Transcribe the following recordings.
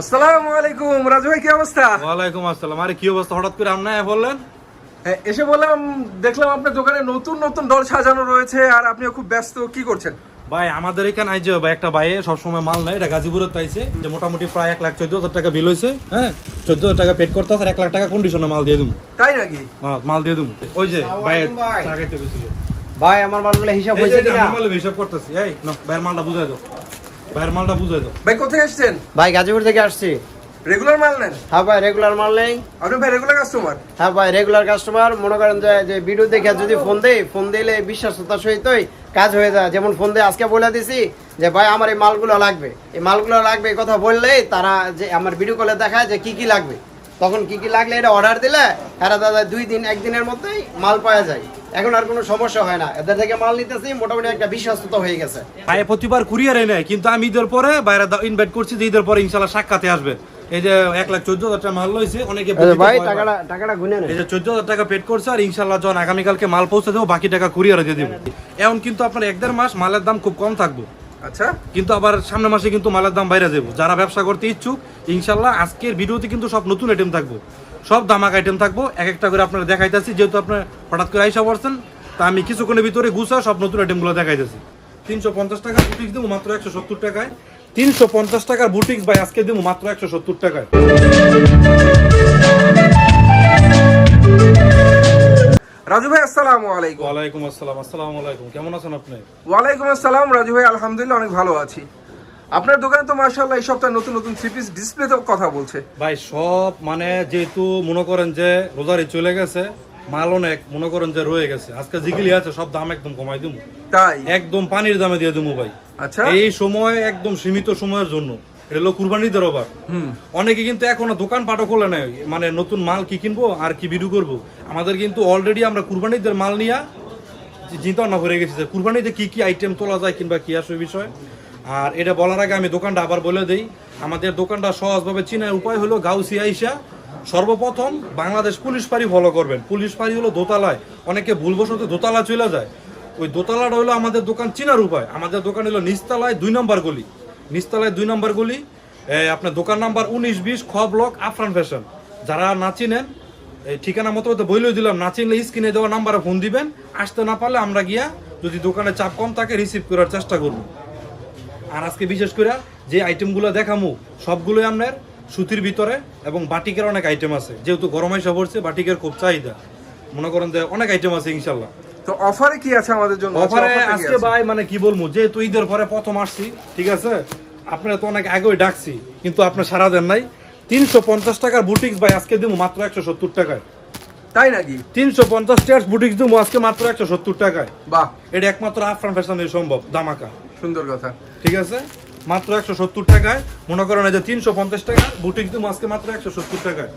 আসসালামু আলাইকুম। রাজু ভাই কি অবস্থা? ওয়ালাইকুম আসসালাম। আরে কি অবস্থা? হঠাৎ করে আপনি বললেন? হ্যাঁ, এসে বললাম দেখলাম আপনার দোকানে নতুন নতুন ডল সাজানো রয়েছে আর আপনিও খুব ব্যস্ত। কি করছেন? ভাই আমাদের এখানে ভাই একটা ভাইয়ে সবসময় মাল নেয় এটা গাজীপুরের তাইছে যে মোটামুটি প্রায় এক লাখ চোদ্দ হাজার টাকা বিল হয়েছে হ্যাঁ? চোদ্দ হাজার টাকা পেড করতে আর এক লাখ টাকা কন্ডিশনে মাল দিয়ে দিবো তাই নাকি? হ্যাঁ, মাল দিয়ে দিবো ওই যে ভাই। ভাই। টাকাইতে গেছিল ভাই আমার মালগুলো হিসাব হয়েছে কিনা? আমি হিসাব করতেছি এই ভাইয়ের মালটা বুঝাই দাও। ভাইয়ের মালটা বুঝাই দাও। ভাই কোথায় আসছেন? ভাই গাজীপুর থেকে আসছি। রেগুলার মাল নেন? হ্যাঁ ভাই রেগুলার মাল নেই। আপনি ভাই রেগুলার কাস্টমার হ্যাঁ ভাই রেগুলার কাস্টমার মনে করেন যে যে ভিডিও দেখে যদি ফোন দেই ফোন দিলে বিশ্বাসতার সহিতই কাজ হয়ে যায়। যেমন ফোন দিয়ে আজকে বলে দিছি যে ভাই আমার এই মালগুলো লাগবে। এই মালগুলো লাগবে কথা বললেই তারা যে আমার ভিডিও কলে দেখায় যে কি কি লাগবে। তখন কি কি লাগলে এটা অর্ডার দিলে? হ্যাঁ দাদা দুই দিন একদিনের মধ্যেই মাল পাওয়া যায়। এখন আর কোনো সমস্যা হয় না। এদের থেকে মাল নিতেছি মোটামুটি একটা বিশ্বস্ততা হয়ে গেছে। ভাই প্রতিবার কুরিয়ারে নেয় কিন্তু আমি ঈদের পরে বাইরে ইনভাইট করছি যে ঈদের পরে ইনশাল্লাহ সাক্ষাতে আসবে। এই যে এক লাখ চোদ্দ হাজার টাকা মাল লইছে অনেকে ভাই টাকাটা টাকাটা গুনে এই যে চোদ্দ হাজার টাকা পেড করছে আর ইনশাল্লাহ যখন আগামীকালকে মাল পৌঁছে দেবো বাকি টাকা কুরিয়ারে দিয়ে দেবো। এখন কিন্তু আপনার এক দেড় মাস মালের দাম খুব কম থাকব। আচ্ছা কিন্তু আবার সামনের মাসে কিন্তু মালের দাম বাইরে যাব যারা ব্যবসা করতে ইচ্ছুক, ইনশাল্লাহ আজকের ভিডিওতে কিন্তু সব নতুন আইটেম থাকব। সব দামাক আইটেম থাকব। এক একটা করে আপনারা দেখাইতেছি, যেহেতু আপনার হঠাৎ করে আইসা পড়ছেন, তা আমি কিছুক্ষণের ভিতরে গুছা সব নতুন আইটেমগুলো দেখাইতেছি। তিনশো পঞ্চাশ টাকার বুটিক্স দেবো মাত্র একশো সত্তর টাকায়। তিনশো পঞ্চাশ টাকার বুটিক্স ভাই, আজকে দেবো মাত্র একশো সত্তর টাকায়। রাজু ভাই আসসালামু আলাইকুম। ওয়ালাইকুম আসসালাম আসসালামু আলাইকুম। কেমন আছেন আপনি? ওয়ালাইকুম আসসালাম রাজু ভাই আলহামদুলিল্লাহ অনেক ভালো আছি। আপনার দোকানে তো মার্শাল্লাহ এই সপ্তাহে নতুন নতুন থ্রি পিস ডিসপ্লেতে কথা বলছে। ভাই সব মানে যেহেতু মনে করেন যে রোজারি চলে গেছে মাল অনেক মনে করেন যে রয়ে গেছে। আজকে জিগিলি আছে সব দাম একদম কমাই দিবো তাই? একদম পানির দামে দিয়ে দেবো ভাই। আচ্ছা। এই সময় একদম সীমিত সময়ের জন্য। এটা হলো কুরবানিদের অভাব অনেকে কিন্তু এখনও দোকান পাটও খোলে নাই মানে নতুন মাল কি কিনবো আর কি ভিডিও করব। আমাদের কিন্তু অলরেডি আমরা কুরবানিদের মাল নিয়ে চিন্তা ভাবনা করে গেছি কুরবানিতে কি কি আইটেম তোলা যায় কিংবা কি আসবে বিষয়। আর এটা বলার আগে আমি দোকানটা আবার বলে দেই আমাদের দোকানটা সহজভাবে চিনার উপায় হলো গাউসিয়া আইসা সর্বপ্রথম বাংলাদেশ পুলিশ পাড়ি ফলো করবেন। পুলিশ পাড়ি হলো দোতলায় অনেকে ভুলবশত দোতলা চলে যায়। ওই দোতলাটা হলো আমাদের দোকান চিনার উপায়। আমাদের দোকান হলো নিচতলায় দুই নম্বর গলি। নিচতলায় দুই নম্বর গলি আপনার দোকান নাম্বার উনিশ বিশ খ ব্লক আফরান ফ্যাশন। যারা না চিনেন ঠিকানা মতো তো বইলেও দিলাম, না চিনলে স্ক্রিনে দেওয়া নাম্বারে ফোন দিবেন। আসতে না পারলে আমরা গিয়া যদি দোকানে চাপ কম থাকে রিসিভ করার চেষ্টা করব। আর আজকে বিশেষ করে যে আইটেমগুলো দেখামু, সবগুলোই আপনার সুতির ভিতরে এবং বাটিকের অনেক আইটেম আছে। যেহেতু গরম আইসা পড়ছে, বাটিকের খুব চাহিদা। মনে করেন যে অনেক আইটেম আছে, ইনশাল্লাহ। তো অফারে কি আছে আমাদের জন্য? অফারে আজকে ভাই মানে কি বলব যেহেতু ঈদের পরে প্রথম আসছি ঠিক আছে? আপনারা তো অনেক আগেই ডাকছি কিন্তু আপনার সারা দেন নাই। তিনশো পঞ্চাশ টাকার বুটিক্স ভাই আজকে দিব মাত্র একশো সত্তর টাকায়। তাই নাকি? তিনশো পঞ্চাশ টাকার বুটিক্স দিব আজকে মাত্র একশো সত্তর টাকায়। বাহ। এটা একমাত্র আফরান ফ্যাশনের সম্ভব দামাকা সুন্দর কথা। ঠিক আছে? মাত্র একশো সত্তর টাকায় মনে করেন এই যে তিনশো পঞ্চাশ টাকা বুটিক্স দিব আজকে মাত্র একশো সত্তর টাকায়।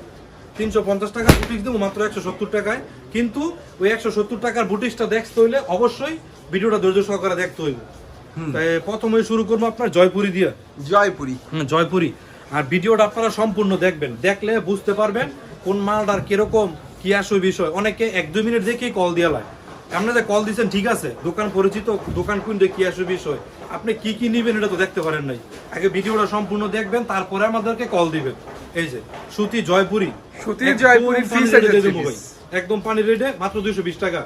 তিনশো পঞ্চাশ টাকার বুটিক্স দিব মাত্র একশো সত্তর টাকায়। কিন্তু ওই একশো সত্তর টাকার বুটিক্সটা দেখতে হইলে অবশ্যই ভিডিওটা ধৈর্য সহকারে দেখতে হইবে। তাই প্রথমে শুরু করব আপনার জয়পুরি দিয়ে। জয়পুরি। জয়পুরি। আর ভিডিওটা আপনারা সম্পূর্ণ দেখবেন। দেখলে বুঝতে পারবেন কোন মালটার কীরকম কি আসবে বিষয়। অনেকে এক দুই মিনিট দেখেই কল দিয়ে লায়। আপনি যে কল দিচ্ছেন ঠিক আছে। দোকান পরিচিত দোকান কোনটা কি আসবে বিষয়। আপনি কি কি নিবেন এটা তো দেখতে পারেন নাই। আগে ভিডিওটা সম্পূর্ণ দেখবেন তারপরে আমাদেরকে কল দিবেন। এই যে সুতি জয়পুরি। একদম জয়পুরি। একদম রেটে মাত্র দুইশো বিশ টাকা।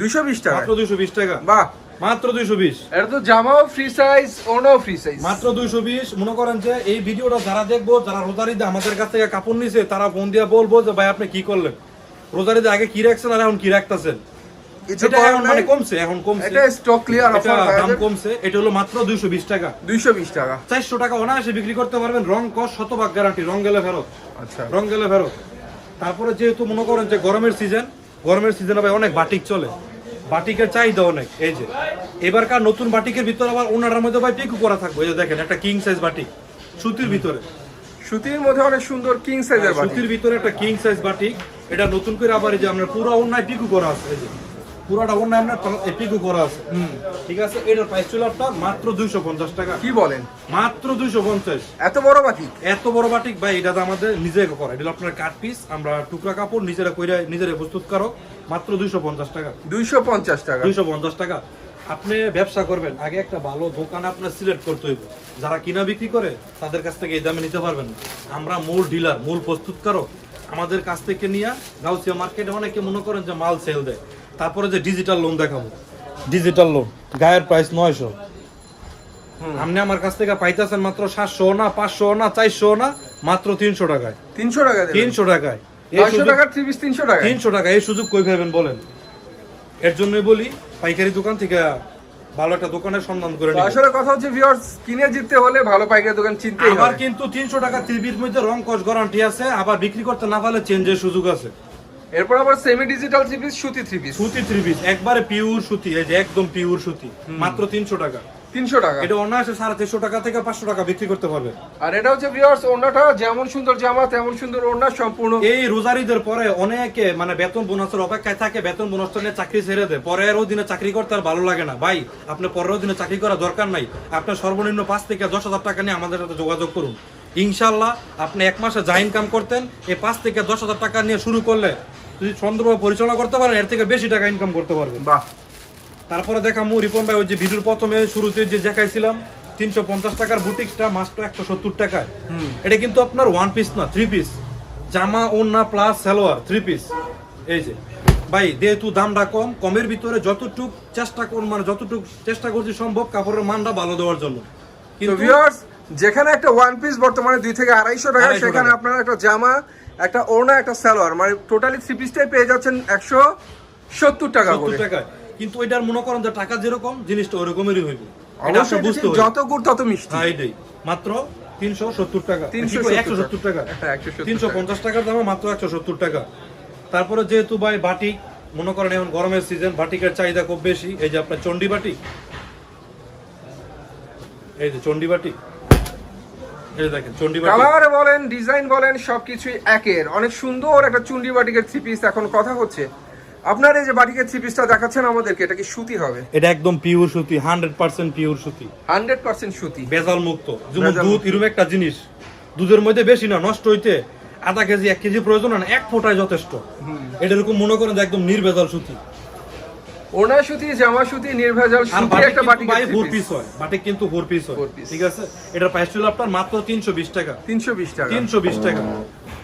দুইশো বিশ টাকা? মাত্র দুইশো বিশ টাকা। বাহ। মাত্র দুইশো বিশ। এটা তো জামাও ফ্রি সাইজ ওনাও ফ্রি সাইজ মাত্র দুইশো বিশ। মনে করেন যে এই ভিডিওটা যারা দেখব যারা রোজারিতে আমাদের কাছ থেকে কাপড় নিছে তারা ফোন দিয়ে বলব যে ভাই আপনি কি করলেন? রোজারিতে আগে কি রাখছেন আর এখন কি রাখতেছেন? কিছু এটা এখন মানে কমছে এখন কমছে। এটা স্টক ক্লিয়ার অফার দাম কমছে এটা হলো মাত্র দুইশো বিশ টাকা। দুইশো বিশ টাকা। চারশো টাকা অনায়াসে বিক্রি করতে পারবেন রং কস শতভাগ গ্যারান্টি রং গেলে ফেরত। আচ্ছা। রং গেলে ফেরত। তারপরে যেহেতু মনে করেন যে গরমের সিজন গরমের সিজনে ভাই অনেক বাটিক চলে। বাটিকের চাহিদা অনেক এই যে। এবারকার নতুন বাটিকের ভিতরে আবার ওনার মধ্যে ভাই পিকু করা থাকবে এই যে দেখেন একটা কিং সাইজ বাটিক সুতির ভিতরে। সুতির মধ্যে অনেক সুন্দর কিং সাইজের বাটি সুতির ভিতরে একটা কিং সাইজ বাটিক এটা নতুন করে আবার এই যে আপনার পুরো অন্যায় পিকু করা আছে এই যে। পুরোটা অন্যায় আপনার পিকু করা আছে। ঠিক আছে? এটার প্রাইস ছিল আপনার মাত্র দুইশো পঞ্চাশ টাকা। কি বলেন? মাত্র দুইশো পঞ্চাশ। এত বড় বাটি এত বড় বাটিক ভাই এটা আমাদের নিজে করা। এটা আপনার কাট পিস আমরা টুকরা কাপড় নিজেরা কইরা নিজেরা প্রস্তুত করো। মাত্র দুইশো পঞ্চাশ টাকা। দুইশো পঞ্চাশ টাকা। দুইশো পঞ্চাশ টাকা। আপনি ব্যবসা করবেন আগে একটা ভালো দোকান আপনার সিলেক্ট করতে হইব। যারা কিনা বিক্রি করে তাদের কাছ থেকে এই দামে নিতে পারবেন না। আমরা মূল ডিলার মূল প্রস্তুতকারক। আমাদের কাছ থেকে নিয়ে গাউসিয়া মার্কেটে অনেকে মনে করেন যে মাল সেল দেয়। তারপরে যে ডিজিটাল লোন দেখাবো। ডিজিটাল লোন গায়ের প্রাইস নয়শো। আপনি আমার কাছ থেকে পাইতেছেন মাত্র সাতশো না পাঁচশো না চারশো না মাত্র তিনশো টাকায়। তিনশো টাকা তিনশো টাকায়। তিনশো টাকা এই সুযোগ কই পাবেন বলেন? এর জন্যই বলি পাইকারি দোকান থেকে ভালো একটা দোকানের সন্ধান করে আসলে কথা হচ্ছে ভিউয়ার্স কিনে জিততে হলে ভালো পাইকারি দোকান চিনতেই আবার কিন্তু তিনশো টাকা টিভির মধ্যে রং কস গ্যারান্টি আছে আবার বিক্রি করতে না পারলে চেঞ্জের সুযোগ আছে। এরপর আবার সেমি ডিজিটাল থ্রি পিস সুতি থ্রি পিস সুতি থ্রি পিস একবারে পিওর সুতি এই যে একদম পিওর সুতি মাত্র তিনশো টাকা। তিনশো টাকা। এটা অনায়াসে সাড়ে তিনশো টাকা থেকে পাঁচশো টাকা বিক্রি করতে পারবে। আর এটা হচ্ছে ভিউয়ার্স ওড়নাটা যেমন সুন্দর জামা তেমন সুন্দর ওড়না সম্পূর্ণ। এই রোজারিদের পরে অনেকে মানে বেতন বোনাসের অপেক্ষায় থাকে বেতন বোনাসটা নিয়ে চাকরি ছেড়ে দেয়। পরেরও দিনে চাকরি করতে আর ভালো লাগে না। ভাই পরেরও দিনে চাকরি করা দরকার নাই। আপনার সর্বনিম্ন পাঁচ থেকে দশ হাজার টাকা নিয়ে আমাদের সাথে যোগাযোগ করুন। ইনশাল্লাহ আপনি এক মাসে যা ইনকাম করতেন এই পাঁচ থেকে দশ হাজার টাকা নিয়ে শুরু করলে যদি সুন্দরভাবে পরিচালনা করতে পারেন এর থেকে বেশি টাকা ইনকাম করতে পারবেন বাহ। তারপরে দেখামু রিপন ভাই ওই যে ভিডিওর প্রথমে শুরুতে যে দেখাইছিলাম তিনশো পঞ্চাশ টাকার বুটিক্সটা মাত্র একশো সত্তর টাকায়। এটা কিন্তু আপনার ওয়ান পিস না থ্রি পিস জামা ওন্না প্লাস সালোয়ার থ্রি পিস এই যে। ভাই যেহেতু দামটা কম কমের ভিতরে যতটুক চেষ্টা কর মানে যতটুক চেষ্টা করছি সম্ভব কাপড়ের মানটা ভালো দেওয়ার জন্য। কিন্তু যেখানে একটা ওয়ান পিস বর্তমানে দুই থেকে আড়াইশো টাকা সেখানে আপনার একটা জামা একটা ওড়না একটা সালোয়ার। মানে টোটালি থ্রি পিসটাই পেয়ে যাচ্ছেন একশো সত্তর টাকা করে। টাকায়। কিন্তু এটার মনে করেন যে টাকা যেরকম জিনিসটা ওরকমেরই হইবে। যত গুড় তত মিষ্টি। হ্যাঁ এটাই মাত্র তিনশো সত্তর টাকা। 370 একশো সত্তর টাকা? হ্যাঁ, 170 তিনশো পঞ্চাশ টাকার দামে মাত্র একশো সত্তর টাকা। তারপরে যেহেতু ভাই বাটিক মনে করেন এখন গরমের সিজন বাটিকের চাহিদা খুব বেশি। এই যে আপনার চন্ডি বাটিক এই যে এই যে দেখেন কালার বলেন ডিজাইন বলেন সবকিছুই একের। অনেক সুন্দর একটা চুন্ডি বাটিকের থ্রি পিস এখন কথা হচ্ছে। আপনার এই যে বাটিকের থ্রি পিসটা দেখাচ্ছেন আমাদেরকে এটা কি সুতি হবে? এটা একদম পিওর সুতি হান্ড্রেড পার্সেন্ট পিওর সুতি। হান্ড্রেড পার্সেন্ট সুতি। বেজাল মুক্ত যেমন দুধ এরকম একটা জিনিস। দুধের মধ্যে বেশি না নষ্ট হইতে আধা কেজি এক কেজি প্রয়োজন হয় না এক ফোঁটায় যথেষ্ট। এটা এরকম মনে করেন যে একদম নির্ভেজাল সুতি। ওনা সুতি জামা সুতি নির্ভেজাল সুতি একটা বাটিক ভাই ফোর পিস হয়। বাটিক কিন্তু ফোর পিস হয়। ঠিক আছে? এটার প্রাইস ছিল আপনার মাত্র তিনশো বিশ টাকা। তিনশো বিশ টাকা। তিনশো বিশ টাকা।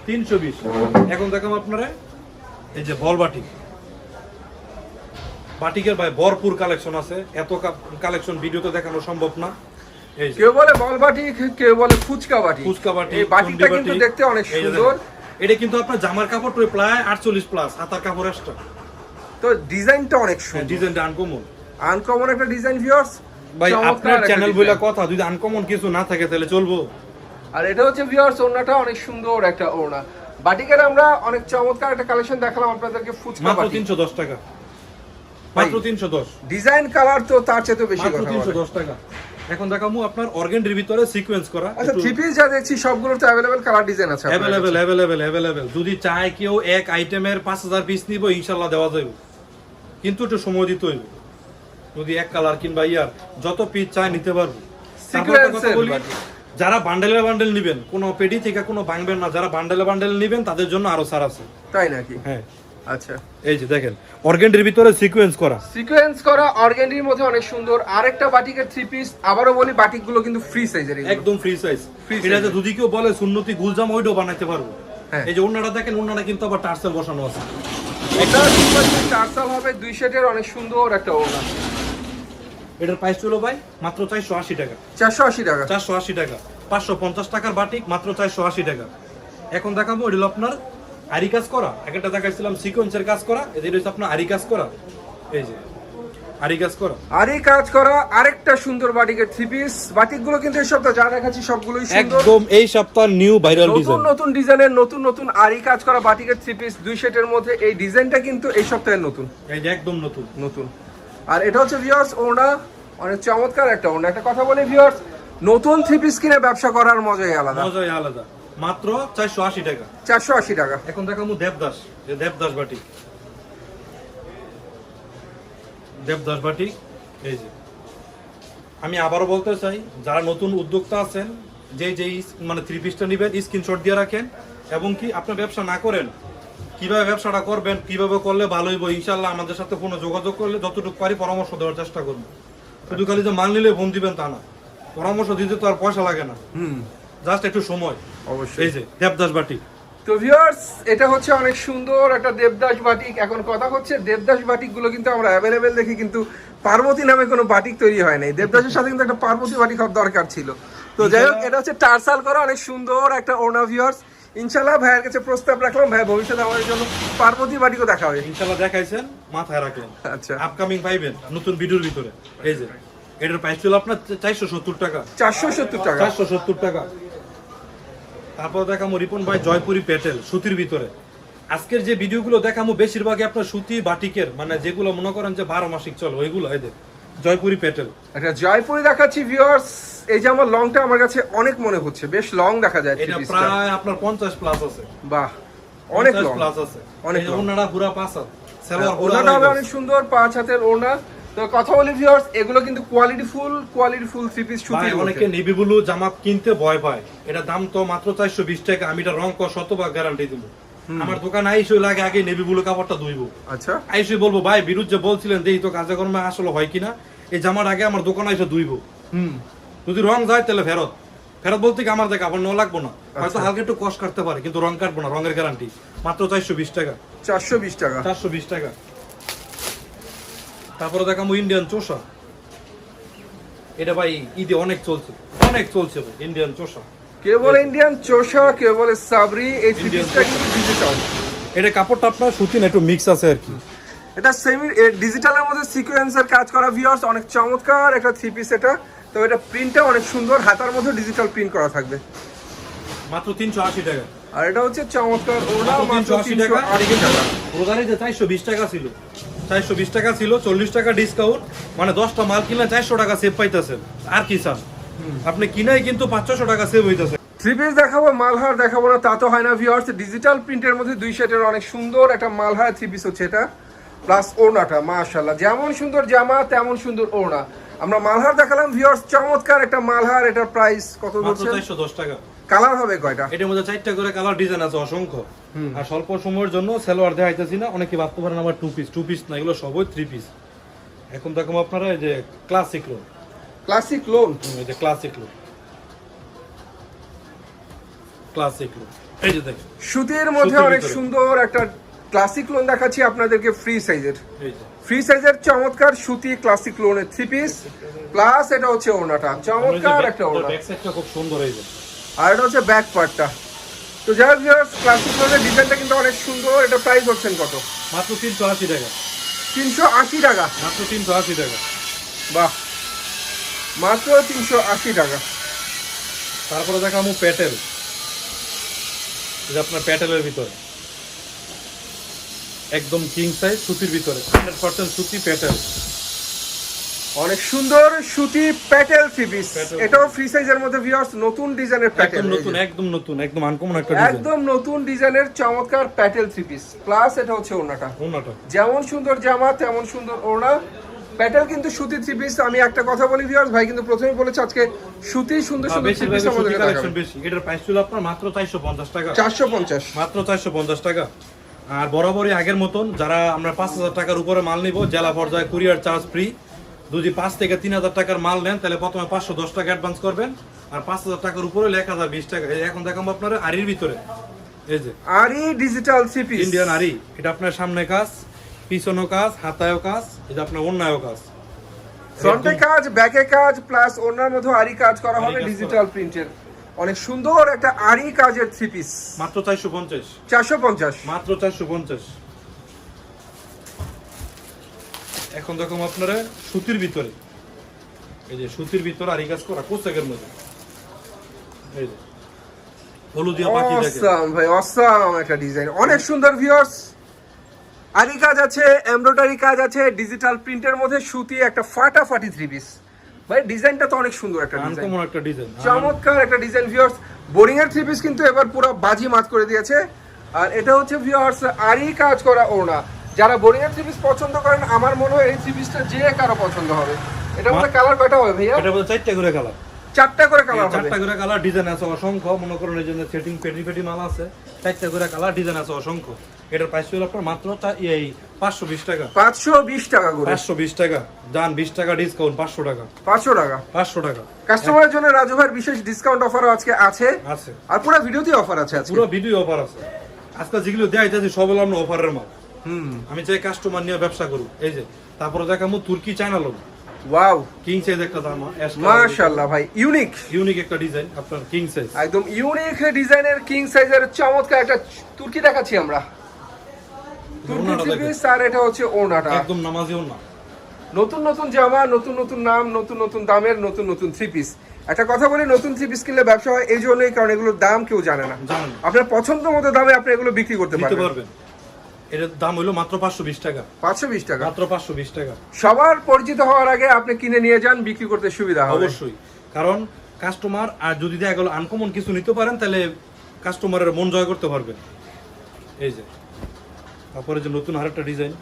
তিনশো বিশ। এখন দেখাম আপনারা এই যে বল বাটিক। বাটিকের ভাই ভরপুর কালেকশন আছে। এত কালেকশন ভিডিওতে দেখানো সম্ভব না। এই কেউ বলে বল বাটি কেউ বলে ফুচকা বাটি ফুচকা বাটি এই বাটিটা কিন্তু দেখতে অনেক সুন্দর। এটা কিন্তু আপনার জামার কাপড় প্রায় আটচল্লিশ প্লাস হাতার কাপড় এক্সট্রা তো ডিজাইনটা অনেক সুন্দর। ডিজাইনটা আনকমন আনকমন একটা ডিজাইন ভিউয়ার্স ভাই আপনার চ্যানেল বইলা কথা যদি আনকমন কিছু না থাকে তাহলে চলবো। আর এটা হচ্ছে ভিউয়ার্স ওড়নাটা অনেক সুন্দর একটা ওড়না। বাটিকের আমরা অনেক চমৎকার একটা কালেকশন দেখালাম আপনাদেরকে ফুচকা মাত্র বাটি। তিনশো দশ টাকা। মাত্র তিনশো দশ। ডিজাইন কালার তো তার চেয়ে তো বেশি মাত্র কথা বলে। দশ টাকা। এখন দেখামু আপনার অর্গেন্ডির ভিতরে সিকোয়েন্স করা। আচ্ছা থ্রি পিস যা দেখছি সবগুলোর তো অ্যাভেলেবেল কালার ডিজাইন আছে কাছে। অ্যাভেলেবেল অ্যাভেলেবেল যদি চায় কেউ এক আইটেমের পাঁচ হাজার পিস নিব ইনশাল্লাহ দেওয়া যাবে কিন্তু একটু সময় দিতে হইব। যদি এক কালার কিংবা ইয়ার যত পিস চায় নিতে পারব। যারা বান্ডেলে বান্ডেল নিবেন কোনো পেডি থেকে কোনো ভাঙবেন না যারা বান্ডেলে বান্ডেল নিবেন তাদের জন্য আরও ছাড় আছে। তাই নাকি? হ্যাঁ। আচ্ছা। এই যে দেখেন অর্গেন্ডির ভিতরে সিকোয়েন্স করা। সিকোয়েন্স করা অর্গেন্ডির মধ্যে অনেক সুন্দর। আরেকটা বাটিকের থ্রি পিস আবারও বলি বাটিকগুলো কিন্তু ফ্রি সাইজের একদম ফ্রি সাইজ এটা যে যদি কেউ বলে সুন্নতি গুলজাম ওইটাও বানাইতে পারব। হ্যাঁ। এই যে অন্যটা দেখেন অন্যটা কিন্তু আবার টার্সেল বসানো আছে। এটা হবে দুই সেটের অনেক সুন্দর একটা ওড়না। এটার প্রাইস ছিল ভাই মাত্র চারশো আশি টাকা। চারশো আশি টাকা। চারশো আশি টাকা। পাঁচশো পঞ্চাশ টাকার বাটিক মাত্র চারশো আশি টাকা। এখন দেখাবো এটা আপনার আরি কাজ করা। একটা দেখাচ্ছিলাম সিকোয়েন্সের কাজ করা। এটা হচ্ছে আপনার আরি কাজ করা। এই যে। আরি কাজ করা। আর কাজ করা আরেকটা সুন্দর বাটিকের থ্রি পিস বাটিকগুলো কিন্তু এই সপ্তাহে যা দেখাচ্ছি সবগুলোই সুন্দর। একদম এই সপ্তাহ নিউ ভাইরাল নতুন ডিজাইন নতুন ডিজাইনের নতুন নতুন আরি কাজ করা বাটিকের থ্রি পিস দুই সেটের মধ্যে এই ডিজাইনটা কিন্তু এই সপ্তাহের নতুন। এই একদম নতুন। নতুন। আর এটা হচ্ছে ভিউয়ার্স ওনা অনেক চমৎকার একটা ওনা একটা কথা বলি ভিউয়ার্স নতুন থ্রি পিস কিনে ব্যবসা করার মজাই আলাদা। মজাই আলাদা। মাত্র চারশো আশি টাকা। চারশো আশি টাকা। এখন দেখাবো দেবদাস দেবদাস বাটি দেবদাস বাটি এই যে। আমি আবারও বলতে চাই যারা নতুন উদ্যোক্তা আছেন যে যে মানে থ্রি পিসটা নেবেন স্ক্রিনশট দিয়ে রাখেন এবং কি আপনার ব্যবসা না করেন কীভাবে ব্যবসাটা করবেন কীভাবে করলে ভালো হইব ইনশাল্লাহ আমাদের সাথে ফোনে যোগাযোগ করলে যতটুকু পারি পরামর্শ দেওয়ার চেষ্টা করব। শুধু খালি যে মাল নিলে ফোন দিবেন তা না পরামর্শ দিতে তো আর পয়সা লাগে না। হুম। জাস্ট একটু সময়। অবশ্যই। এই যে দেবদাস বাটি তো ভিউয়ার্স এটা হচ্ছে অনেক সুন্দর একটা দেবদাস বাটিক। এখন কথা হচ্ছে দেবদাস বাটিকগুলো কিন্তু আমরা অ্যাভেলেবেল দেখি কিন্তু পার্বতী নামে কোনো বাটিক তৈরি হয় নাই। দেবদাসের সাথে কিন্তু একটা পার্বতী বাটিক হওয়ার দরকার ছিল। তো যাই হোক এটা হচ্ছে টার্সাল করা অনেক সুন্দর একটা ওনা ভিউয়ার্স ইনশাল্লাহ ভাইয়ের কাছে প্রস্তাব রাখলাম ভাই ভবিষ্যতে আমাদের জন্য পার্বতী বাটিকও দেখা হবে। ইনশাল্লাহ দেখাইছেন মাথায় রাখলেন আচ্ছা। আপকামিং পাইবেন নতুন ভিডিওর ভিতরে। এই যে এটার প্রাইস ছিল আপনার চারশো সত্তর টাকা। চারশো সত্তর টাকা। চারশো সত্তর টাকা। তারপর দেখামো রিপন ভাই জয়পুরি পেটেল সুতির ভিতরে। আজকের যে ভিডিওগুলো দেখামো বেশিরভাগই আপনার সুতি বাটিকের মানে যেগুলো মনে করেন যে বারো মাসিক চল ওইগুলো এদের জয়পুরি পেটেল। একটা জয়পুরি দেখাচ্ছি ভিউয়ার্স এই যে আমার লংটা আমার কাছে অনেক মনে হচ্ছে বেশ লং দেখা যায় এটা। প্রায় আপনার পঞ্চাশ প্লাস আছে। বাহ অনেক লং প্লাস আছে। অনেক। ওনারা পুরা পাঁচ হাত। সেলোয়ার ওনাটা অনেক সুন্দর পাঁচ হাতের ওনা তো কথা বলি ভিউয়ার্স এগুলো কিন্তু quality full quality full three piece অনেকে নেভি ব্লু জামা কিনতে ভয় পায়। এটা দাম তো মাত্র চারশো বিশ টাকা আমি এটা রং কর শতভাগ গ্যারান্টি দিব। আমার দোকান আইসই লাগে আগে নেভি ব্লু কাপড়টা ধুইবো। আচ্ছা। বলব ভাই বিরুদ্ধ বলছিলেন এই তো আসলে হয় কিনা? এই জামার আগে আমার দোকান আইসে ধুইবো। হুম। যদি রং যায় তাহলে ফেরত। ফেরত বলতে কি আমার দেখে আবার ন লাগবো না। হয়তো আচ্ছা। হালকা একটু কষ্ট কাটতে পারে কিন্তু রং কাটবো না রঙের গ্যারান্টি মাত্র চারশো বিশ টাকা। চারশো বিশ টাকা। চারশো বিশ টাকা। তারপরে দেখাবো ইন্ডিয়ান চোষা। এটা ভাই ঈদে অনেক চলছে অনেক চলছে ভাই ইন্ডিয়ান চোষা। কেউ বলে ইন্ডিয়ান চোষা কেউ বলে সাবরি এই থ্রি কিন্তু ডিজিটাল এটা কাপড়টা আপনার একটু মিক্স আছে আর কি। এটা সেমি ডিজিটালের মধ্যে সিকোয়েন্সের কাজ করা ভিউয়ার্স অনেক চমৎকার একটা থ্রি পিস এটা। তো এটা প্রিন্টটা অনেক সুন্দর হাতার মধ্যে ডিজিটাল প্রিন্ট করা থাকবে। মাত্র তিনশো আশি টাকা। আর এটা হচ্ছে চমৎকার ওনা মাত্র মাত্র 380 তিনশো টাকা। আশি টাকা রোজারিতে চারশো বিশ টাকা ছিল। চারশো বিশ টাকা ছিল চল্লিশ টাকা ডিসকাউন্ট মানে দশটা মাল কিনলে চারশো টাকা সেভ পাইতেছেন। আর কি চান? আপনি কিনাই কিন্তু পাঁচশো টাকা সেভ হইতেছে। থ্রি পিস দেখাবো মালহার দেখাবো না তা তো হয় না ভিউয়ার্স ডিজিটাল প্রিন্টের মধ্যে দুই সেটের অনেক সুন্দর একটা মালহার থ্রি পিস হচ্ছে এটা প্লাস ওড়নাটা মাশাল্লাহ যেমন সুন্দর জামা তেমন সুন্দর ওড়না। আমরা মালহার দেখালাম ভিউয়ার্স চমৎকার একটা মালহার এটার প্রাইস কত চারশো দশ টাকা। কালার হবে কয়টা? এটার মধ্যে চারটা করে কালার ডিজাইন আছে অসংখ্য। আর স্বল্প সময়ের জন্য সেলোয়ার দেখাইতেছি না অনেকে ভাবতে পারেন আমার টু পিস টু পিস না এগুলো সবই থ্রি পিস এখন দেখো আপনারা এই যে ক্লাসিক লোন ক্লাসিক লোন এই যে ক্লাসিক লোন ক্লাসিক লোন এই যে দেখেন। সুতির মধ্যে অনেক সুন্দর একটা ক্লাসিক লোন দেখাচ্ছি আপনাদেরকে ফ্রি সাইজের ফ্রি সাইজের চমৎকার সুতি ক্লাসিক লোনের থ্রি পিস প্লাস এটা হচ্ছে ওড়নাটা। চমৎকার একটা সাইডটা খুব সুন্দর এই যে। আর এটা হচ্ছে ব্যাক পার্টটা তো যাই হোক ক্লাসিক লোনের ডিজাইনটা কিন্তু অনেক সুন্দর। এটা প্রাইস হচ্ছেন কত? মাত্র তিনশো আশি টাকা। তিনশো আশি টাকা? মাত্র তিনশো আশি টাকা। বাহ। মাত্র তিনশো আশি টাকা। তারপরে দেখাবো প্যাটেল। যে আপনার প্যাটেলের ভিতরে। একদম কিং সাইজ সুতির ভিতরে। হান্ড্রেড পার্সেন্ট সুতি প্যাটেল। অনেক সুন্দর সুতি প্যাটেল থ্রি পিস এটাও ফ্রি সাইজের মধ্যে ভিউয়ার্স নতুন ডিজাইনের প্যাটেল। একদম নতুন একদম নতুন একদম আনকমন একটা ডিজাইন একদম নতুন ডিজাইনের চমৎকার প্যাটেল থ্রি পিস প্লাস এটা হচ্ছে ওড়নাটা। ওনাটা যেমন সুন্দর জামা তেমন সুন্দর ওড়না। প্যাটেল কিন্তু সুতি থ্রি পিস আমি একটা কথা বলি ভিউয়ার্স ভাই কিন্তু প্রথমে বলেছে আজকে সুতি সুন্দর সুন্দর থ্রি পিস আমাদের কালেকশন বেশি। এটার প্রাইস ছিল আপনার মাত্র চারশো পঞ্চাশ টাকা। চারশো পঞ্চাশ। মাত্র চারশো পঞ্চাশ টাকা। আর বরাবরই আগের মতন যারা আমরা পাঁচ হাজার টাকার উপরে মাল নিব জেলা পর্যায়ে কুরিয়ার চার্জ ফ্রি যদি পাঁচ থেকে তিন হাজার টাকার মাল নেন তাহলে প্রথমে পাঁচশো দশ টাকা অ্যাডভান্স করবেন। আর পাঁচ হাজার টাকার উপরে এক হাজার বিশ টাকা। এখন দেখাবো আপনারা আরির ভিতরে। এই যে আরি ডিজিটাল পিস ইন্ডিয়ান আরি। এটা আপনার সামনে কাজ পিছনও কাজ হাতায়ও কাজ এটা আপনার অন্যায়ও কাজ। ফ্রন্টে কাজ ব্যাকে কাজ প্লাস ওনার মধ্যে আরি কাজ করা হবে ডিজিটাল প্রিন্টের অনেক সুন্দর একটা আরি কাজের থ্রি পিস মাত্র চারশো পঞ্চাশ। চারশো পঞ্চাশ। মাত্র চারশো পঞ্চাশ। এখন দেখো আপনারা সুতির ভিতরে। এই যে সুতির ভিতরে আরি কাজ করা কোস্তাকের মধ্যে। এই যে হলুদিয়া পাখি দেখে অসাম ভাই অসাম একটা ডিজাইন। অনেক সুন্দর ভিউয়ার্স আরি কাজ আছে এমব্রয়ডারি কাজ আছে ডিজিটাল প্রিন্টের মধ্যে সুতি একটা ফাটাফাটি থ্রি পিস ভাই ডিজাইনটা তো অনেক সুন্দর একটা ডিজাইন। একটা ডিজাইন? চমৎকার একটা ডিজাইন ভিউয়ার্স বোরিং এর থ্রি পিস কিন্তু এবার পুরো বাজি মাত করে দিয়েছে। আর এটা হচ্ছে ভিউয়ার্স আরই কাজ করা ওনা যারা বোরিং এর থ্রি পিস পছন্দ করেন আমার মনে হয় এই থ্রি পিসটা যে কারও পছন্দ হবে। এটা মধ্যে কালার কয়টা হবে ভাইয়া? এটা বলতে চারটে করে কালার চারটা করে কালার চারটা করে কালার ডিজাইন আছে অসংখ্য মনে করেন এই জন্য সেটিং পেটি পেটি মাল আছে। চারটা করে কালার ডিজাইন আছে অসংখ্য। এটার প্রাইস হলো আপনার মাত্র এই পাঁচশো বিশ টাকা। পাঁচশো বিশ টাকা করে। পাঁচশো বিশ টাকা। যান বিশ টাকা ডিসকাউন্ট পাঁচশো টাকা। পাঁচশো টাকা। পাঁচশো টাকা। কাস্টমারের জন্য রাজু ভাইয়ের বিশেষ ডিসকাউন্ট অফারও আজকে আছে। আছে। আর পুরো ভিডিওতেই অফার আছে আজকে। পুরো ভিডিও অফার আছে। আজকে যেগুলো দেয় যাচ্ছে সব হলো আপনার অফারের মাল। আমি চাই কাস্টমার নিয়ে ব্যবসা করুক এই যে তারপরে দেখামো তুর্কি চায়না লোক। ওয়াও কিং সাইজ একটা মাশাআল্লাহ ভাই ইউনিক ইউনিক একটা ডিজাইন আপনার কিং সাইজ একদম ইউনিক ডিজাইনের কিং সাইজের চমৎকার একটা তুর্কি দেখাচ্ছি আমরা। তুর্কি এটা হচ্ছে ওনাটা। একদম নতুন নতুন জামা নতুন নতুন নাম নতুন নতুন দামের নতুন নতুন থ্রি পিস একটা কথা বলি নতুন থ্রি পিস কিনলে ব্যবসা হয় এই জন্যই কারণ এগুলোর দাম কেউ জানে না। আপনার পছন্দ মতো দামে আপনি এগুলো বিক্রি করতে পারবেন। এটার দাম হলো মাত্র পাঁচশো বিশ টাকা। পাঁচশো বিশ টাকা? মাত্র পাঁচশো বিশ টাকা। সবার পরিচিত হওয়ার আগে আপনি কিনে নিয়ে যান বিক্রি করতে সুবিধা হবে। অবশ্যই। কারণ কাস্টমার আর যদি দেখা গেলো আনকমন কিছু নিতে পারেন তাহলে কাস্টমারের মন জয় করতে পারবেন। এই যে তারপরে যে নতুন আরেকটা ডিজাইন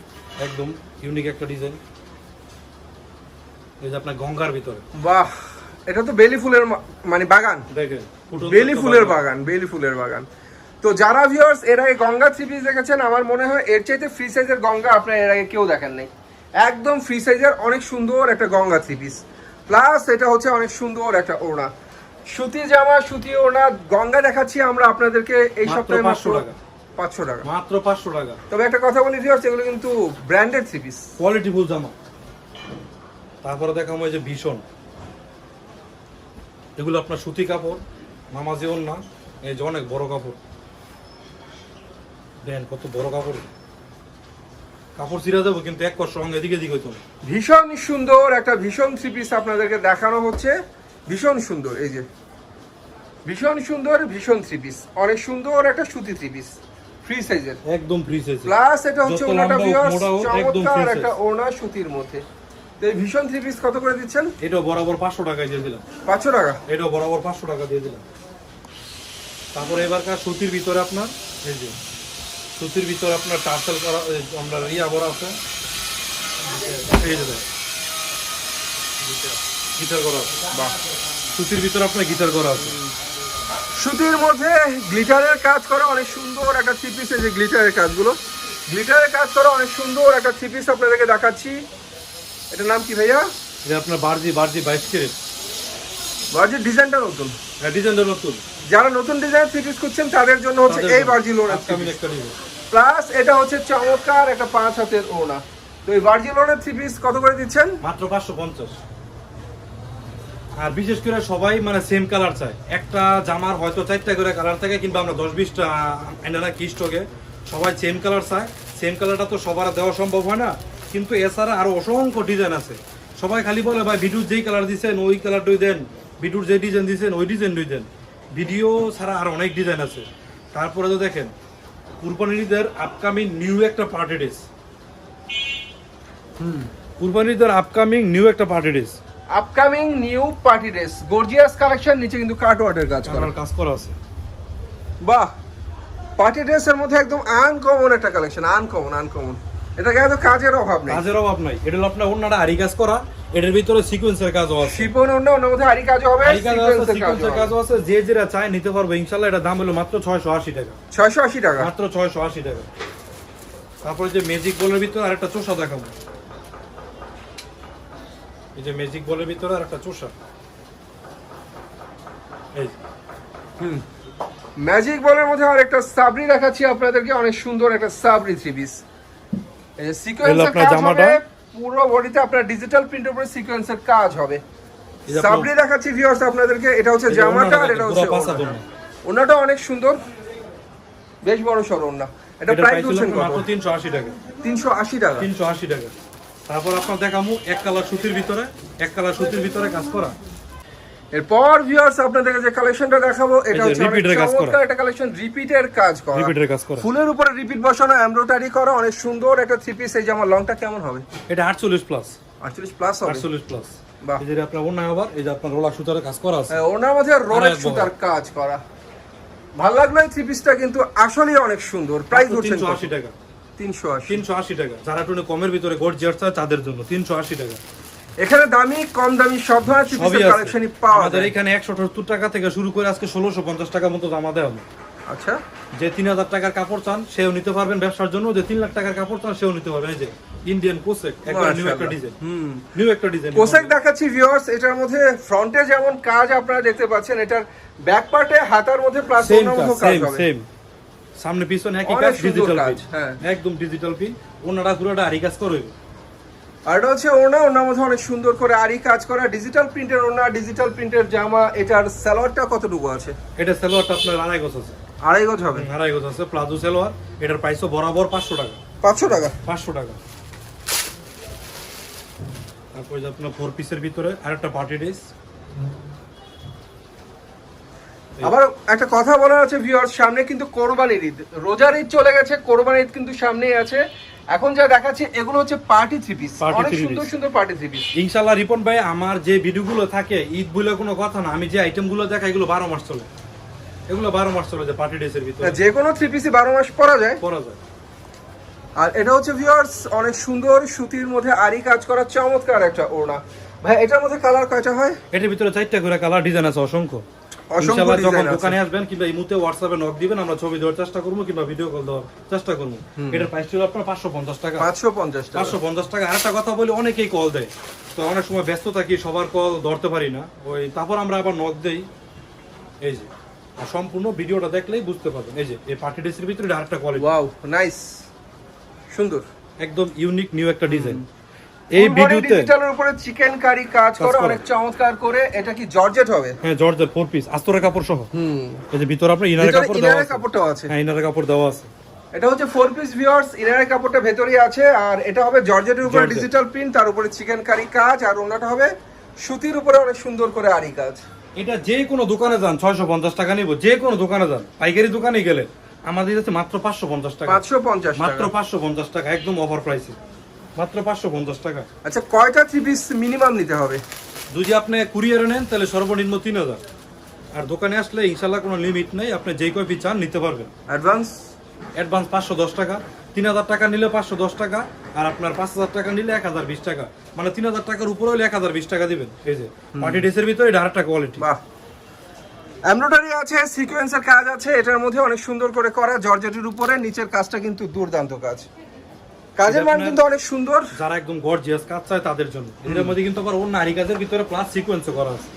একদম ইউনিক একটা ডিজাইন এই যে আপনার গঙ্গার ভিতরে। বাহ এটা তো বেলি ফুলের মানে বাগান। দেখেন বেলি ফুলের। বাগান বেলি ফুলের বাগান। তো যারা ভিউয়ার্স এর আগে গঙ্গা থ্রি পিস দেখেছেন আমার মনে হয় এর চাইতে ফ্রি সাইজের গঙ্গা আপনার এর আগে কেউ দেখেন নাই। একদম ফ্রি সাইজের অনেক সুন্দর একটা গঙ্গা থ্রি পিস প্লাস এটা হচ্ছে অনেক সুন্দর একটা ওড়না। সুতি জামা সুতি ওড়না গঙ্গা দেখাচ্ছি আমরা আপনাদেরকে এই সপ্তাহে মাত্র 500 টাকা। পাঁচশো টাকা। মাত্র পাঁচশো টাকা। তবে একটা কথা বলি ভিউয়ার্স এগুলো কিন্তু branded three piece quality full জামা। তারপরে দেখাবো এই যে ভীষণ। এগুলো আপনার সুতি কাপড় নামাজি না এই যে অনেক বড় কাপড়। দেন কত বড় কাপড়। কাপড় ছিঁড়া যাব কিন্তু এক কষ্ট সঙ্গে এদিকে এদিকে হইতো ভীষণ সুন্দর একটা ভীষণ থ্রি পিস আপনাদেরকে দেখানো হচ্ছে। ভীষণ সুন্দর এই যে। ভীষণ সুন্দর ভীষণ থ্রি পিস অনেক সুন্দর একটা সুতি থ্রি পিস ফ্রি সাইজের একদম ফ্রি সাইজ প্লাস এটা হচ্ছে ওনাটা ভিউয়ার্স মোটা হোক, একদম চমৎকার একটা ওনা সুতির মধ্যে। তো এই ভীষণ থ্রি পিস কত করে দিচ্ছেন? এটাও বরাবর পাঁচশো টাকায় দিয়ে দিলাম। পাঁচশো টাকা? এটাও বরাবর পাঁচশো টাকা দিয়ে দিলাম। তারপরে এবারকার সুতির ভিতরে আপনার এই যে সুতির ভিতরে আপনার টার্সেল করা আমরা রিয়া করা আছে। এই যে গিটার করা আছে। বাহ। সুতির ভিতরে আপনার গিটার করা আছে। সুতির মধ্যে গ্লিটারের কাজ করা অনেক সুন্দর একটা থ্রি পিস যে গ্লিটারের কাজগুলো। গ্লিটারের কাজ করা অনেক সুন্দর একটা থ্রি পিস আপনাদেরকে দেখাচ্ছি। এটার নাম কি ভাইয়া? এটা আপনার বারজি বারজি বাইশ কেরেট বার্জির ডিজাইনটা নতুন। হ্যাঁ ডিজাইনটা নতুন। যারা নতুন ডিজাইন থ্রি পিস করছেন তাদের জন্য হচ্ছে এই বার্জি লোনের প্লাস এটা হচ্ছে চমৎকার একটা পাঁচ হাতের ওনা তো এই বার্জি লোনের থ্রি পিস কত করে দিচ্ছেন? মাত্র পাঁচশো পঞ্চাশ। আর বিশেষ করে সবাই মানে সেম কালার চায়। একটা জামার হয়তো চারটা করে কালার থাকে কিংবা আমরা দশ বিশটা এনে না স্টকে সবাই সেম কালার চায়। সেম কালারটা তো সবার দেওয়া সম্ভব হয় না। কিন্তু এছাড়া আরও অসংখ্য ডিজাইন আছে। সবাই খালি বলে ভাই ভিডিওর যেই কালার দিচ্ছেন ওই কালারটাই দেন। ভিডিওর যে ডিজাইন দিচ্ছেন ওই ডিজাইনটাই দেন। ভিডিও ছাড়া আর অনেক ডিজাইন আছে। তারপরে তো দেখেন কুরবানিদের আপকামিং নিউ একটা পার্টি ড্রেস হুম। কুরবানিদের আপকামিং নিউ একটা party dress upcoming new party dress gorgeous collection নিচে কিন্তু কাট ওয়ার্ডের কাজ করা। কাজ করা আছে। বাহ! পার্টি ড্রেসের মধ্যে একদম আনকমন একটা কালেকশন আনকমন আনকমন এটা গায়ে কাজের অভাব নেই। কাজের অভাব নাই। এটা হলো আপনার অন্যটা আরি কাজ করা এটার ভিতরে সিকোয়েন্সের কাজও আছে। অন্য মধ্যে আরি কাজ হবে আরি কাজ আছে সিকোয়েন্সের কাজও আছে যে যেটা চায় নিতে পারবে ইনশাল্লাহ এটা দাম হলো মাত্র ছয়শো আশি টাকা। ছয়শো আশি টাকা। মাত্র ছয়শো আশি টাকা। তারপরে যে ম্যাজিক বলের ভিতরে আরেকটা চোষা দেখাবো। এই যে ম্যাজিক বলের ভিতরে আরেকটা চোষা। এই হুম। ম্যাজিক বলের মধ্যে আর একটা সাবরি দেখাচ্ছি আপনাদেরকে অনেক সুন্দর একটা সাবরি থ্রি পিস এই যে সিকোয়েন্সের কাজ জামাটা। হবে পুরো বডিতে আপনার ডিজিটাল প্রিন্টের উপরে সিকোয়েন্সের কাজ হবে। সাবরি দেখাচ্ছি ভিউয়ার্স আপনাদেরকে এটা হচ্ছে জামাটা আর এটা হচ্ছে। ওড়নাটা। অনেক সুন্দর। বেশ বড় সরো ওনা এটা প্রাইস বলছেন কত? মাত্র তিনশো আশি টাকা। তিনশো আশি টাকা। তিনশো আশি টাকা। তারপর আপনার দেখামু এক কালার সুতির ভিতরে এক কালার সুতির ভিতরে কাজ করা। এরপর ভিউয়ার্স আপনাদেরকে যে কালেকশনটা দেখাবো। এটা হচ্ছে এর কাজ করা। চমৎকার একটা কালেকশন রিপিটের কাজ করা। রিপিটের কাজ করা। ফুলের উপরে রিপিট বসানো এমব্রয়ডারি করা অনেক সুন্দর একটা থ্রি পিস এই যে আমার লংটা কেমন হবে? এটা আটচল্লিশ প্লাস আটচল্লিশ প্লাস হবে? আটচল্লিশ প্লাস বাহ। এই যে আপনার অন্য আবার এই যে আপনার রোলা সুতার কাজ করা আছে। হ্যাঁ, ওনার মধ্যে আরেক সুতার কাজ করা। ভালো লাগল এই থ্রি পিসটা কিন্তু আসলেই অনেক সুন্দর। প্রাইস হচ্ছে তিনশো আশি টাকা। তিনশো আশি। তিনশো আশি টাকা। যারা টুনে কমের ভিতরে গোট জিয়ার তাদের জন্য তিনশো আশি টাকা। এখানে দামি কম দামি সব ধরনের থ্রি পিসের কালেকশনই পাওয়া আমাদের যায়। এখানে একশো সত্তর টাকা থেকে শুরু করে আজকে ষোলোশো পঞ্চাশ টাকা মতো দেওয়া হবে। আচ্ছা। যে তিন হাজার টাকার কাপড় চান সেও নিতে পারবেন ব্যবসার জন্য। যে তিন লাখ টাকার কাপড় চান সেও নিতে পারবেন। এই যে ইন্ডিয়ান কোসেক একবার নিউ একটা ডিজাইন হুম। নিউ একটা ডিজাইন দেখাচ্ছি ভিউয়ার্স এটার মধ্যে ফ্রন্টে যেমন কাজ আপনারা দেখতে পাচ্ছেন এটার ব্যাক পার্টে হাতার মধ্যে প্লাস কাজ হবে। সেম সামনে পিছনে একই কাজ ডিজিটাল পিন হ্যাঁ। একদম ডিজিটাল পিন ওনারা পুরোটা আরি কাজ করবে আর এটা হচ্ছে ওনা ওনার মধ্যে অনেক সুন্দর করে আরি কাজ করা ডিজিটাল প্রিন্টের ওনা ডিজিটাল প্রিন্টের জামা এটার সালোয়ারটা কতটুকু আছে? এটা সেলোয়ারটা আপনার আড়াই গজ আছে। আড়াই গজ হবে? আড়াই গজ আছে প্লাজো সেলোয়ার এটার প্রাইসও বরাবর পাঁচশো টাকা। পাঁচশো টাকা? পাঁচশো টাকা। তারপরে আপনার ফোর পিসের ভিতরে আরেকটা পার্টি ড্রেস আবার একটা কথা বলা আছে ভিউয়ার্স সামনে কিন্তু কোরবানির ঈদ। রোজার ঈদ চলে গেছে কোরবানির ঈদ কিন্তু সামনেই আছে। এখন যা দেখাচ্ছে এগুলো হচ্ছে পার্টি থ্রি পিস অনেক সুন্দর সুন্দর পার্টি থ্রি পিস ইনশাল্লাহ রিপন ভাই আমার যে ভিডিওগুলো থাকে ঈদ বলে কোনো কথা না আমি যে আইটেমগুলো দেখা এগুলো বারো মাস চলে। এগুলো বারো মাস চলে যে পার্টি ড্রেসের ভিতরে। যে কোনো থ্রি পিসই বারো মাস পরা যায়। পরা যায়। আর এটা হচ্ছে ভিউয়ার্স অনেক সুন্দর সুতির মধ্যে আরি কাজ করা চমৎকার একটা ওড়না। ভাই এটার মধ্যে কালার কয়টা হয়? এটার ভিতরে চারটা করে কালার ডিজাইন আছে অসংখ্য। অসংখ্য ইনশাল্লাহ যখন দোকানে আসবেন কিংবা এই মুহূর্তে হোয়াটসঅ্যাপে নক দিবেন আমরা ছবি দেওয়ার চেষ্টা করব কিংবা ভিডিও কল দেওয়ার চেষ্টা করব। এটার প্রাইস ছিল আপনার পাঁচশো পঞ্চাশ টাকা। পাঁচশো পঞ্চাশ টাকা। পাঁচশো পঞ্চাশ টাকা। আরেকটা কথা বলি অনেকেই কল দেয়। তো অনেক সময় ব্যস্ত থাকি সবার কল ধরতে পারি না। ওই তারপর আমরা আবার নক দেই। এই যে আর সম্পূর্ণ ভিডিওটা দেখলেই বুঝতে পারবেন। এই যে এই পার্টি ড্রেসের ভিতরে আরেকটা কোয়ালিটি ওয়াও নাইস সুন্দর। একদম ইউনিক নিউ একটা ডিজাইন এই ভিডিওতে ডিজিটালের উপরে চিকেন কারি কাজ করে। অনেক চমৎকার করে। এটা কি জর্জেট হবে? হ্যাঁ জর্জের ফোর পিস আস্তরের কাপড় সহ। হুম। এই যে ভিতরে আপনার ইনারের কাপড় দেওয়া ইনারের আছে। কাপড়টাও আছে। হ্যাঁ ইনারের কাপড় দেওয়া আছে। এটা হচ্ছে ফোর পিস ভিউয়ার্স ইনারের কাপড়টা ভেতরেই আছে। আর এটা হবে জর্জেটের উপরে ডিজিটাল প্রিন্ট তার উপরে চিকেন কারি কাজ। আর ওনাটা হবে সুতির উপরে অনেক সুন্দর করে আরি কাজ। এটা যে কোনো দোকানে যান ছয়শো পঞ্চাশ টাকা নিব। যে কোনো দোকানে যান পাইকারি দোকানে গেলে। আমাদের কাছে মাত্র পাঁচশো পঞ্চাশ টাকা। পাঁচশো পঞ্চাশ মাত্র পাঁচশো পঞ্চাশ টাকা একদম অফার প্রাইসে মাত্র পাঁচশো পঞ্চাশ টাকা। আচ্ছা কয়টা থ্রি পিস মিনিমাম নিতে হবে? যদি আপনি কুরিয়ারে নেন তাহলে সর্বনিম্ন তিন হাজার। আর দোকানে আসলে ইনশাল্লাহ কোনো লিমিট নেই আপনি যেই কয়পি চান নিতে পারবেন। অ্যাডভান্স অ্যাডভান্স পাঁচশো দশ টাকা তিন হাজার টাকা নিলে পাঁচশো দশ টাকা আর আপনার পাঁচ হাজার টাকা নিলে এক হাজার বিশ টাকা। মানে তিন হাজার টাকার উপরে হলে এক হাজার বিশ টাকা দিবেন। এই যে পার্টি ড্রেসের ভিতরে এটা আরেকটা কোয়ালিটি বাহ। এমব্রয়ডারি আছে সিকোয়েন্সের কাজ আছে এটার মধ্যে অনেক সুন্দর করে করা জর্জেটের উপরে নিচের কাজটা কিন্তু দুর্দান্ত কাজ। কাজের মান কিন্তু অনেক সুন্দর। যারা একদম গর্জিয়াস কাজ চায় তাদের জন্য। এদের মধ্যে কিন্তু আবার অন্য আরি কাজের ভিতরে প্লাস সিকোয়েন্সও করা আছে।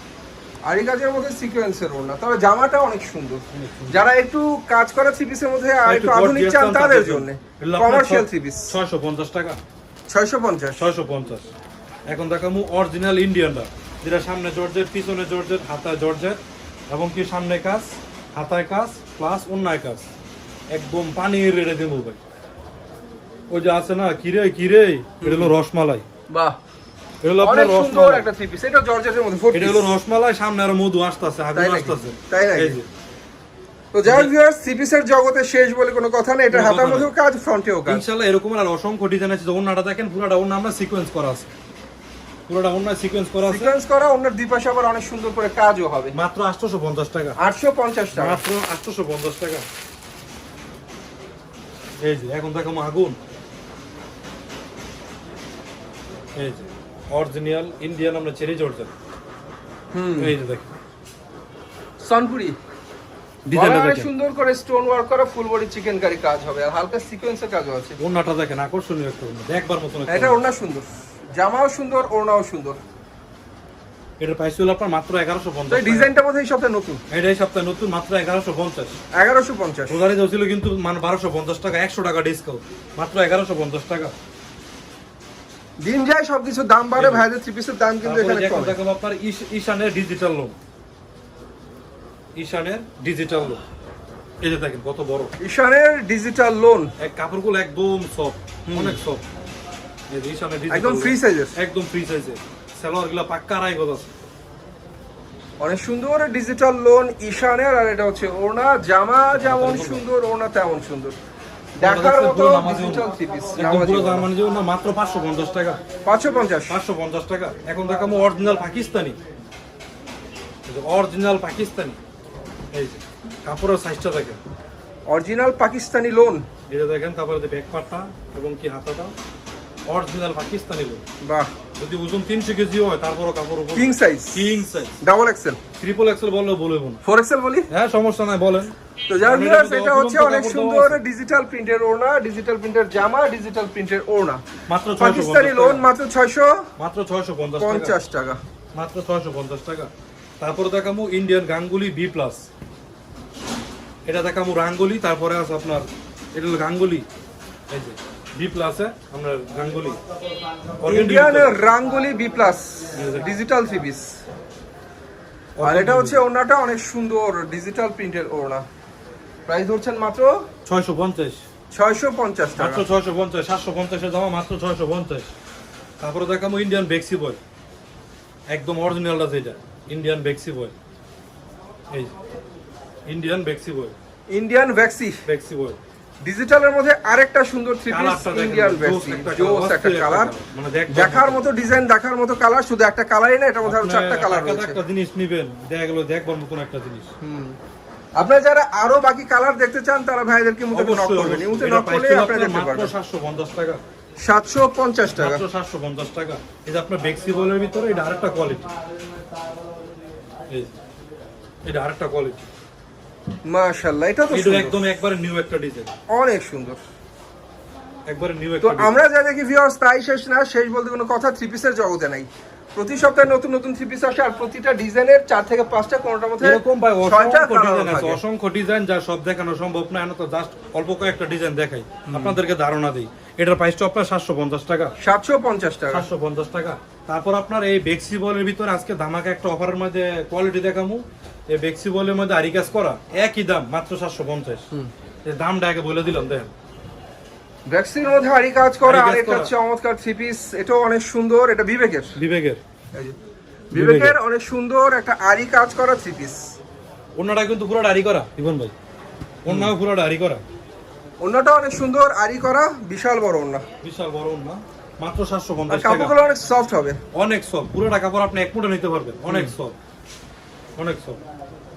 আরি কাজের মধ্যে সিকোয়েন্সের ওড়না। তবে জামাটা অনেক সুন্দর। যারা একটু কাজ করা থ্রি পিসের মধ্যে আর একটু আধুনিক চান তাদের জন্য। কমার্শিয়াল টাকা। ছয়শো পঞ্চাশ। ছয়শো পঞ্চাশ। এখন দেখামু অরিজিনাল ইন্ডিয়ানটা যেটা সামনে জর্জের পিছনে জর্জের হাতায় জর্জের এবং কি সামনে কাজ হাতায় কাজ প্লাস অন্যায় কাজ। একদম পানির রেড়ে দেবো ভাই। ওই যে আছে না কিরে কিরে এটা হলো রসমালাই। বাহ। এটা হলো আপনার রসমালাই। একটা থ্রি পিস এটা জর্জেটের মধ্যে এটা হলো রসমালাই সামনে আরও মধু আসতেছে আগুন আসতেছে। তাই নাকি? তো যাই ভিউয়ার্স থ্রি জগতে শেষ বলে কোনো কথা নেই। এটা হাতার মধ্যেও কাজ ফ্রন্টেও কাজ। ইনশাল্লাহ এরকম আর অসংখ্য ডিজাইন আছে। যে অন্যটা দেখেন পুরোটা অন্য আমরা সিকোয়েন্স করা আছে। পুরোটা সিকোয়েন্স করা আছে। সিকোয়েন্স করা অন্য দুই পাশে আবার অনেক সুন্দর করে কাজও হবে। মাত্র আটশোশো পঞ্চাশ টাকা। আটশো পঞ্চাশ টাকা। মাত্র টাকা। এই যে এখন দেখো আগুন এই যে অরিজিনাল ইন্ডিয়ান আমরা চেরি জর্জেন হুম। এই যে দেখো সনপুরি। সুন্দর করে স্টোন ওয়ার্ক করা ফুল বডি চিকেন কারি কাজ হবে। আর হালকা সিকোয়েন্সের কাজও আছে। ওড়নাটা দেখেন আকর্ষণীয় একটা দেখবার মতন এটা। ওড়না। সুন্দর। জামাও সুন্দর ওড়নাও সুন্দর। এটার প্রাইস হলো আপনার মাত্র এগারোশো পঞ্চাশ ডিজাইনটা বোধহয় এই সপ্তাহে নতুন? এটা এই সপ্তাহে নতুন মাত্র এগারোশো পঞ্চাশ। এগারোশো পঞ্চাশ। রোজারি ছিল কিন্তু মানে বারোশো পঞ্চাশ টাকা একশো টাকা ডিসকাউন্ট মাত্র এগারোশো পঞ্চাশ টাকা। দিন যায় সবকিছু দাম বাড়ে ভাইদের থ্রি পিসের দাম কিন্তু এখানে কম। দেখো আপনার ঈশ- ঈশানের ডিজিটাল লোন ঈশানের ডিজিটাল লোন এই যে দেখেন কত বড়। ঈশানের ডিজিটাল লোন এক কাপড়গুলো একদম সফট অনেক সফট এই যে ঈশানের digital একদম ফ্রি সাইজের একদম ফ্রি সাইজে পাক্কা গজ আছে অনেক সুন্দর ডিজিটাল লোন ঈশানের আর এটা হচ্ছে ওড়না। জামা যেমন সুন্দর ওড়না তেমন সুন্দর। দেখার মতো ডিজিটাল থ্রি পিস পুরো মাত্র টাকা। এখন দেখাবো অরিজিনাল পাকিস্তানি। অরিজিনাল পাকিস্তানি। এই যে কাপড়ের সাইজটা দেখেন। অরিজিনাল পাকিস্তানি লোন এটা দেখেন তারপরে ব্যাক পার্টটা এবং কি হাতাটা। অরিজিনাল পাকিস্তানি লোন বাহ। যদি ওজন তিনশো কেজি হয় তারপরও কাপড় king size king size double XL triple XL বললেও বলব না। ফোর এক্সেল বলি? হ্যাঁ সমস্যা নাই বলেন। তো যারা আমি এটা হচ্ছে অনেক সুন্দর ডিজিটাল প্রিন্টের ওড়না ডিজিটাল প্রিন্টের জামা ডিজিটাল প্রিন্টের ওড়না। মাত্র পাকিস্তানি লোন মাত্র ছয়শো মাত্র ছয়শো পঞ্চাশ টাকা। পঞ্চাশ টাকা। মাত্র ছয়শো পঞ্চাশ টাকা। তারপরে দেখামু ইন্ডিয়ান গাঙ্গুলি বি প্লাস এটা দেখামু রাঙ্গুলি তারপরে আছে আপনার এটা হলো গাঙ্গুলি। এই যে। বি প্লাসে আপনার গাঙ্গুলি। ইন্ডিয়ান রাঙ্গুলি বি প্লাস ডিজিটাল পিস আর এটা হচ্ছে ওড়নাটা অনেক সুন্দর ডিজিটাল প্রিন্টের ওড়না। প্রাইস ধরছেন মাত্র? ছয়শো পঞ্চাশ। ছয়শো পঞ্চাশ মাত্র ছয়শো পঞ্চাশ সাতশো পঞ্চাশের দাম মাত্র ছয়শো পঞ্চাশ। তারপরে দেখামু ইন্ডিয়ান বেক্সি বয় একদম অরিজিনালটা যেটা ইন্ডিয়ান বেক্সি বয় এই ইন্ডিয়ান বেক্সি বয় ইন্ডিয়ান ভ্যাক্সি বেক্সি বয় ডিজিটালের মধ্যে আরেকটা সুন্দর থ্রি পিস ইন্ডিয়ান জোস একটা কালার মানে দেখার মতো। ডিজাইন দেখার মতো কালার শুধু একটা কালারই না এটার মধ্যে আরও চারটা কালার রয়েছে। একটা জিনিস নিবেন দেখা গেল দেখবার মতন একটা জিনিস। আপনারা যারা আরও বাকি কালার দেখতে চান তারা ভাইদেরকে মুখে নক করবেন। মুখে নক করলে আপনারা দেখতে পারবেন সাতশো পঞ্চাশ টাকা। সাতশো পঞ্চাশ টাকা। মাত্র সাতশো পঞ্চাশ টাকা। এই যে আপনার বেক্সি বলের ভিতরে এটা আরেকটা কোয়ালিটি এই এটা আরেকটা কোয়ালিটি মাশাল্লাহ এটা তো এটা একদম একবারে নিউ একটা ডিজাইন অনেক সুন্দর। একবারে নিউ একটা design। আমরা যা দেখি ভিউয়ার্স তাই শেষ না শেষ বলতে কোনো কথা থ্রি পিসের জগতে নাই। প্রতি সপ্তাহে নতুন নতুন থ্রি পিস আসে আর প্রতিটা ডিজাইনের চার থেকে পাঁচটা কোনোটার মধ্যে এরকম ভাই অসংখ্য ডিজাইন আছে অসংখ্য ডিজাইন যা সব দেখানো সম্ভব না তো জাস্ট অল্প কয়েকটা ডিজাইন দেখাই। আপনাদেরকে ধারণা দিই এটার প্রাইসটা আপনার সাতশো পঞ্চাশ টাকা। সাতশো পঞ্চাশ টাকা। সাতশো পঞ্চাশ টাকা। তারপর আপনার এই বেক্সি বলের ভিতরে আজকে ধামাকা একটা অফারের মধ্যে কোয়ালিটি দেখামু। বেক্সি বলের মধ্যে আরি কাজ করা একই দাম মাত্র সাতশো পঞ্চাশ। দামটা আগে বলে দিলাম দেখেন ভ্যাকসিনের মধ্যে আরি কাজ করা আর একটা করা। চমৎকার থ্রি পিস এটাও অনেক সুন্দর এটা বিবেকের। বিবেকের। বিবেকের অনেক সুন্দর একটা আরি কাজ করা থ্রি পিস অন্যটা কিন্তু পুরোটা আরি করা ইবন ভাই। অন্যও পুরোটা আরি করা। অন্যটা অনেক সুন্দর আরি করা বিশাল বড় অন্য বিশাল বড় না মাত্র সাতশো আর পঞ্চাশ টাকা। কাপড়গুলো অনেক সফট হবে। অনেক সব পুরোটা কাপড় আপনি এক মুঠে নিতে পারবেন অনেক সব অনেক সব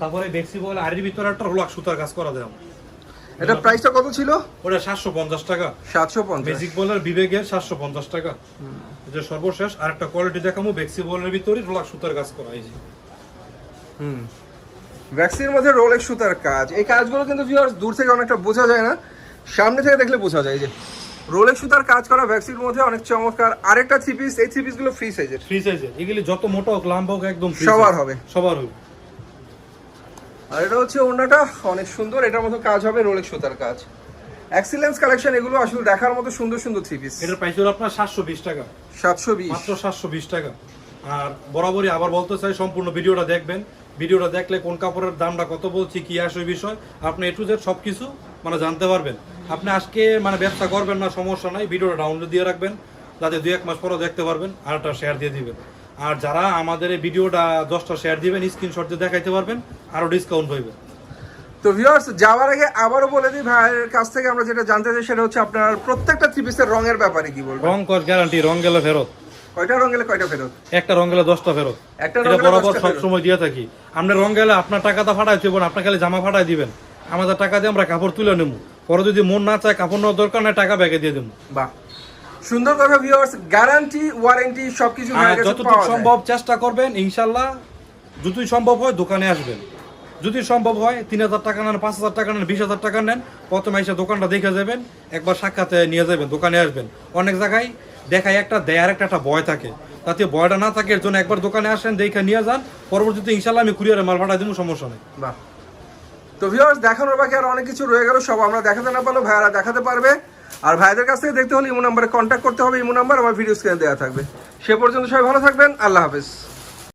তারপরে বেক্সি বল আরির ভিতরে একটা রোলাক সুতার কাজ করা দেয় এটা প্রাইসটা কত ছিল? ওটা সাতশো পঞ্চাশ টাকা। সাতশো পঞ্চাশ। বেসিক বলের বিবেকের সাতশো পঞ্চাশ টাকা। এটা সর্বশেষ আর একটা কোয়ালিটি দেখামো বেক্সি বলের ভিতরে রোলাক সুতার কাজ করা এই যে। হুম। ভ্যাকসিনের মধ্যে রোলেক্স সুতার কাজ। এই কাজগুলো কিন্তু ভিউয়ার্স দূর থেকে অনেকটা বোঝা যায় না। সামনে থেকে দেখলে বোঝা যায় এই যে রোলেক্স সুতার কাজ করা ভ্যাকসিনের মধ্যে অনেক চমৎকার। আরেকটা থ্রি পিস এই থ্রি পিসগুলো ফ্রি সাইজের ফ্রি সাইজের এগুলি যত মোটা হোক লাম্বা হোক একদম সবার হবে। সবার হবে। আর এটা হচ্ছে অন্যটা অনেক সুন্দর। এটার মতো কাজ হবে রোলেক্স সুতার কাজ। এক্সিলেন্স কালেকশন এগুলো আসলে দেখার মতো সুন্দর সুন্দর থ্রি পিস এটার প্রাইস হলো আপনার সাতশো বিশ টাকা। সাতশো বিশ। মাত্র সাতশো বিশ টাকা। আর বরাবরই আবার বলতে চাই সম্পূর্ণ ভিডিওটা দেখবেন। ভিডিওটা দেখলে কোন কাপড়ের দামটা কত বলছি কি আসে বিষয় আপনি এ টু জেড সব কিছু মানে জানতে পারবেন। আপনি আজকে মানে ব্যবসা করবেন না সমস্যা নাই। ভিডিওটা ডাউনলোড দিয়ে রাখবেন। যাতে দুই এক মাস পরেও দেখতে পারবেন আর একটা শেয়ার দিয়ে দিবেন। আর যারা আমাদের এই ভিডিওটা দশটা শেয়ার দিবেন স্ক্রিনশট দিয়ে দেখাইতে পারবেন আরও ডিসকাউন্ট পাইবেন তো ভিউয়ার্স যাওয়ার আগে আবারও বলে দিই ভাইয়ের কাছ থেকে আমরা যেটা জানতে চাই সেটা হচ্ছে আপনার প্রত্যেকটা থ্রি পিসের রঙের ব্যাপারে কি বলবেন? রং কস গ্যারান্টি রং গেলে ফেরত। কয়টা রং গেলে কয়টা ফেরত? একটা রং গেলে দশটা ফেরত। একটা রং গেলে বরাবর সব সময় দিয়ে থাকি। আপনি রং গেলে আপনার টাকাটা ফাটাই দেবেন আপনার খালি জামা ফাটাই দিবেন। আমাদের টাকা দিয়ে আমরা কাপড় তুলে নেব। পরে যদি মন না চায় কাপড় নেওয়ার দরকার নাই টাকা ব্যাগে দিয়ে দেবো। বাহ। সুন্দর কথা ভিউয়ার্স গ্যারান্টি ওয়ারেন্টি সবকিছু যতটুকু সম্ভব চেষ্টা করবেন ইনশাল্লাহ যদি সম্ভব হয় দোকানে আসবেন। যদি সম্ভব হয় তিন হাজার টাকা নেন পাঁচ হাজার টাকা নেন বিশ হাজার টাকা নেন প্রথমে এসে দোকানটা দেখে যাবেন একবার সাক্ষাতে নিয়ে যাবেন দোকানে আসবেন। অনেক জায়গায় দেখায় একটা দেয় আর একটা একটা ভয় থাকে। তাতে ভয়টা না থাকে এর জন্য একবার দোকানে আসেন দেখে নিয়ে যান পরবর্তীতে ইনশাল্লাহ আমি কুরিয়ারে মাল ভাড়া দিব সমস্যা নেই। তো ভিউয়ার্স দেখানোর বাকি আর অনেক কিছু রয়ে গেল সব আমরা দেখাতে না পারলেও ভাইয়ারা দেখাতে পারবে। আর ভাইদের কাছ থেকে দেখতে হলে ইমো নাম্বারে কন্ট্যাক্ট করতে হবে, ইমো নাম্বার আমার ভিডিও স্ক্রিনে দেওয়া থাকবে। সে পর্যন্ত সবাই ভালো থাকবেন, আল্লাহ হাফেজ।